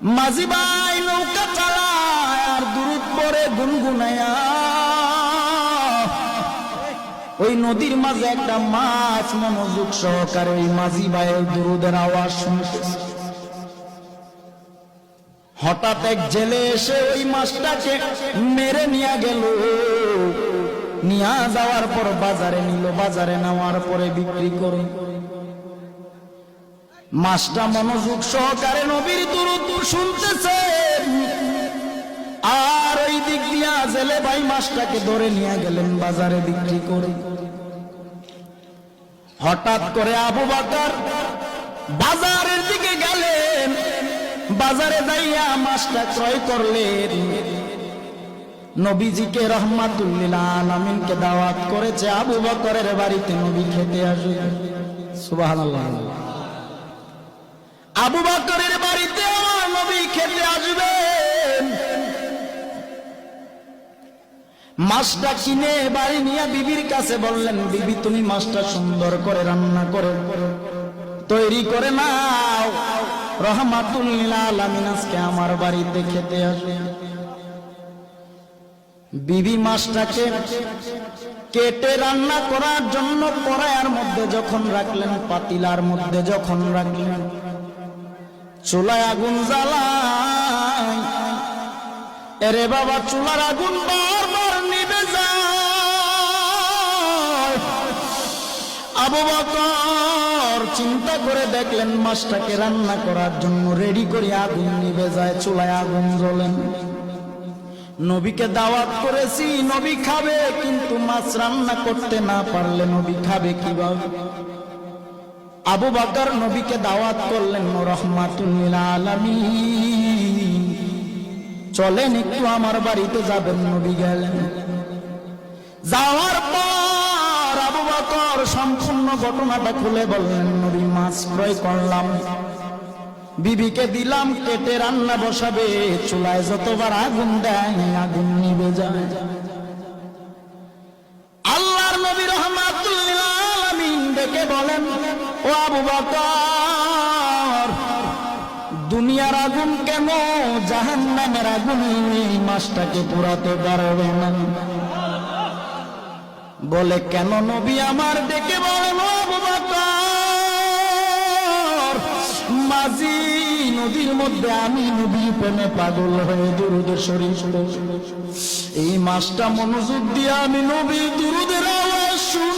মাঝি ভাই নৌকা চালায় আর দূরত পরে গুনগুনায়া। ওই নদীর মাঝে একটা মাছ মনোযোগ সহকারে ওই মাঝি ভাইয়ের দুরুদের আওয়াজ শুনতেছে। হঠাৎ এক জেলে এসে ওই মাছটাকে মেরে নিয়ে গেল। নিয়ে যাওয়ার পর বাজারে নিল, বাজারে নেওয়ার পরে বিক্রি করে। মাছটা মনোযোগ সহকারে নবীর দুরুদ শুনতেছে। আর ওই দিক দিয়া জেলে ভাই মাছটাকে ধরে নিয়ে গেলেন বাজারে বিক্রি করে। হঠাৎ করে আবু বাকার বাজারের দিকে গেলেন। বাজারে যাইয়া মাছটা ক্রয় করলেন। নবীজিকে রহমাতুল্লিল আলমিনকে দাওয়াত করেছে আবু বকরের বাড়িতে নবী খেতে আসবে। সুবহানাল্লাহ। আবু বকরের বাড়িতে আমার নবী খেতে আসবেন। মাছটা কিনে বাড়ি নিয়ে বিবির কাছে বললেন, বিবি, তুমি মাছটা সুন্দর করে রান্না করে, তৈরি করে নাও। রহমাতুল্লিল আমার বাড়িতে খেতে আসবে। বিবি মাছটাকে কেটে রান্না করার জন্য মধ্যে যখন রাখলেন, পাতিলার মধ্যে যখন রাখলেন চুলায় আগুন জ্বালাই। এরে বাবা, চুলার আগুন বারবার নিবে যায়। আবু বকর চিন্তা করে দেখলেন, মাছটাকে রান্না করার জন্য রেডি করে আগুন নিবে যায়, চুলায় আগুন জ্বলেন। নবীকে দাওয়াত করেছি, নবী খাবে, কিন্তু মাছ রান্না করতে না পারলে নবী খাবে কীভাবে? আবু বাকর নবীকে দাওয়াত করলেন, রহমাতুল চলেন একটু আমার বাড়িতে যাবেন, নবী গেলেন। যাওয়ার পর আবু বকর সম্পূর্ণ ঘটনাটা খুলে বললেন, নবী মাছ ক্রয় করলাম। বিবিকে দিলাম, কেটে রান্না বসাবে, চুলায় যতবার আগুন দেয়, আগুন নিবে যায়। আল্লাহর নবী রহমাতুল্লিল আলামিন ডেকে বলেন ও আবু বকর, দুনিয়ার আগুন কেন, জাহান্নামের আগুন এই মাসটাকে পুরাতে পারবে না বলে, কেন নবী আমার ডেকে বলেন আবু বকর, মাঝি নদীর মধ্যে আমি নদী প্রেমে পাগল হয়ে দুরুদ শরীফ পড়ি। এই মাসটা মনোযোগ দিয়ে আমি নবী দুরুদের আওয়াজ শুনে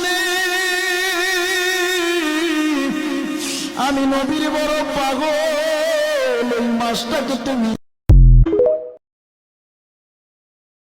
আমি নবীর বড় পাগল মাসটাকে তুমি